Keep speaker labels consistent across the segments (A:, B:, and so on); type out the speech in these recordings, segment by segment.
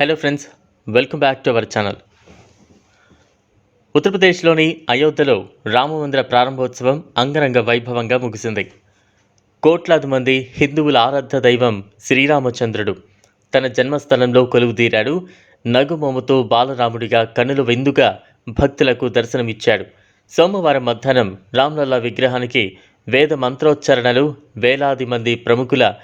A: Hello friends welcome back to our channel ఉత్తరప్రదేశ్లోని అయోధ్యలో రామమందిర ప్రారంభోత్సవం అంగరంగ వైభవంగా ముగిసింది. కోట్లాది మంది హిందువుల ఆరాధ్య దైవం శ్రీరామచంద్రుడు తన జన్మస్థలంలో కొలువుదీరాడు. నగుమొమతో బాలరాముడిగా కన్నుల విందుగా భక్తులకు దర్శనమిచ్చాడు. సోమవారం మధ్యాహ్నం రామ్లల్లా విగ్రహానికి వేద మంత్రోచ్చారణలు వేలాది మంది ప్రముఖుల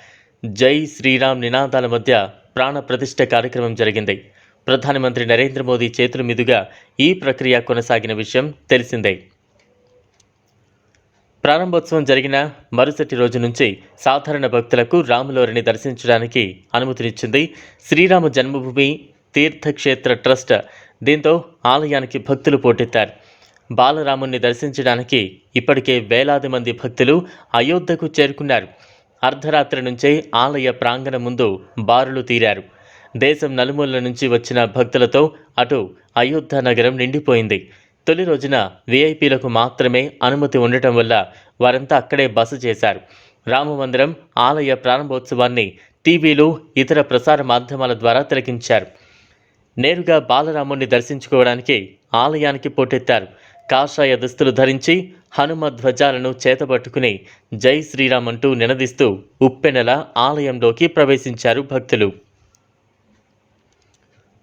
A: జై శ్రీరామ్ నినాదాల మధ్య ప్రాణ ప్రతిష్ఠ కార్యక్రమం జరిగింది. ప్రధానమంత్రి నరేంద్ర మోదీ చేతుల మీదుగా ఈ ప్రక్రియ కొనసాగిన విషయం తెలిసిందే. ప్రారంభోత్సవం జరిగిన మరుసటి రోజు నుంచి సాధారణ భక్తులకు రాములోరిని దర్శించడానికి అనుమతినిచ్చింది శ్రీరామ జన్మభూమి తీర్థక్షేత్ర ట్రస్ట్. దీంతో ఆలయానికి భక్తులు పోటెత్తారు. బాలరాముణ్ణి దర్శించడానికి ఇప్పటికే వేలాది మంది భక్తులు అయోధ్యకు చేరుకున్నారు. అర్ధరాత్రి నుంచే ఆలయ ప్రాంగణం ముందు బారులు తీరారు. దేశం నలుమూలల నుంచి వచ్చిన భక్తులతో అటు అయోధ్య నగరం నిండిపోయింది. తొలి రోజున విఐపీలకు మాత్రమే అనుమతి ఉండటం వల్ల వారంతా అక్కడే బస చేశారు. రామమందిరం ఆలయ ప్రారంభోత్సవాన్ని టీవీలు ఇతర ప్రసార మాధ్యమాల ద్వారా తిలకించారు. నేరుగా బాలరాముణ్ణి దర్శించుకోవడానికి ఆలయానికి పోటెత్తారు. కాషాయ దుస్తులు ధరించి హనుమ ధ్వజాలను చేతబట్టుకుని జై శ్రీరామ్ అంటూ నినదిస్తూ ఉప్పెనెల ఆలయంలోకి ప్రవేశించారు భక్తులు.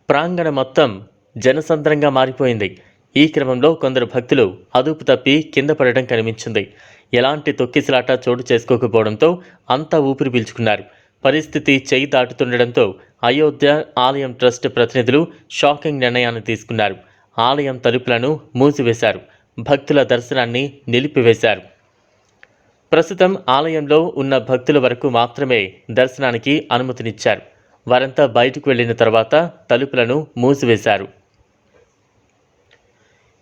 A: ప్రాంగణ మొత్తం జనసంద్రంగా మారిపోయింది. ఈ క్రమంలో కొందరు భక్తులు అదుపు తప్పి కింద పడడం కనిపించింది. ఎలాంటి తొక్కిసలాట చోటు చేసుకోకపోవడంతో అంతా ఊపిరి పీల్చుకున్నారు. పరిస్థితి చేయి దాటుతుండడంతో అయోధ్య ఆలయం ట్రస్ట్ ప్రతినిధులు షాకింగ్ నిర్ణయాన్ని తీసుకున్నారు. ఆలయం తలుపులను మూసివేశారు. భక్తుల దర్శనాన్ని నిలిపివేశారు. ప్రస్తుతం ఆలయంలో ఉన్న భక్తుల వరకు మాత్రమే దర్శనానికి అనుమతినిచ్చారు. వారంతా బయటకు వెళ్ళిన తర్వాత తలుపులను మూసివేశారు.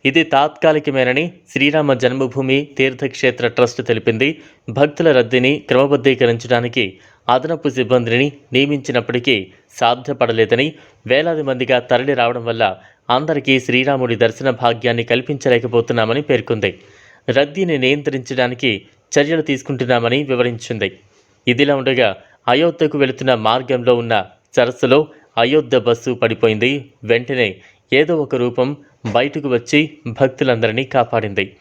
A: ఇది తాత్కాలికమేనని శ్రీరామ జన్మభూమి తీర్థక్షేత్ర ట్రస్ట్ తెలిపింది. భక్తుల రద్దీని క్రమబద్ధీకరించడానికి అదనపు సిబ్బందిని నియమించినప్పటికీ సాధ్యపడలేదని వేలాది మందిగా తరలి రావడం వల్ల అందరికీ శ్రీరాముడి దర్శన భాగ్యాన్ని కల్పించలేకపోతున్నామని పేర్కొంది. రద్దీని నియంత్రించడానికి చర్యలు తీసుకుంటున్నామని వివరించింది. ఇదిలా ఉండగా అయోధ్యకు వెళుతున్న మార్గంలో ఉన్న సరస్సులో అయోధ్య బస్సు పడిపోయింది. వెంటనే ఏదో ఒక రూపం బయటకు వచ్చి భక్తులందరినీ కాపాడింది.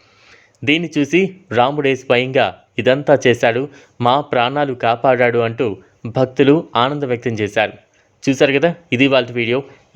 A: దీన్ని చూసి రాముడే స్వయంగా ఇదంతా చేశాడు మా ప్రాణాలు కాపాడాడు అంటూ భక్తులు ఆనందం వ్యక్తం చేశారు. చూశారు కదా? ఇది వాళ్ళ వీడియో.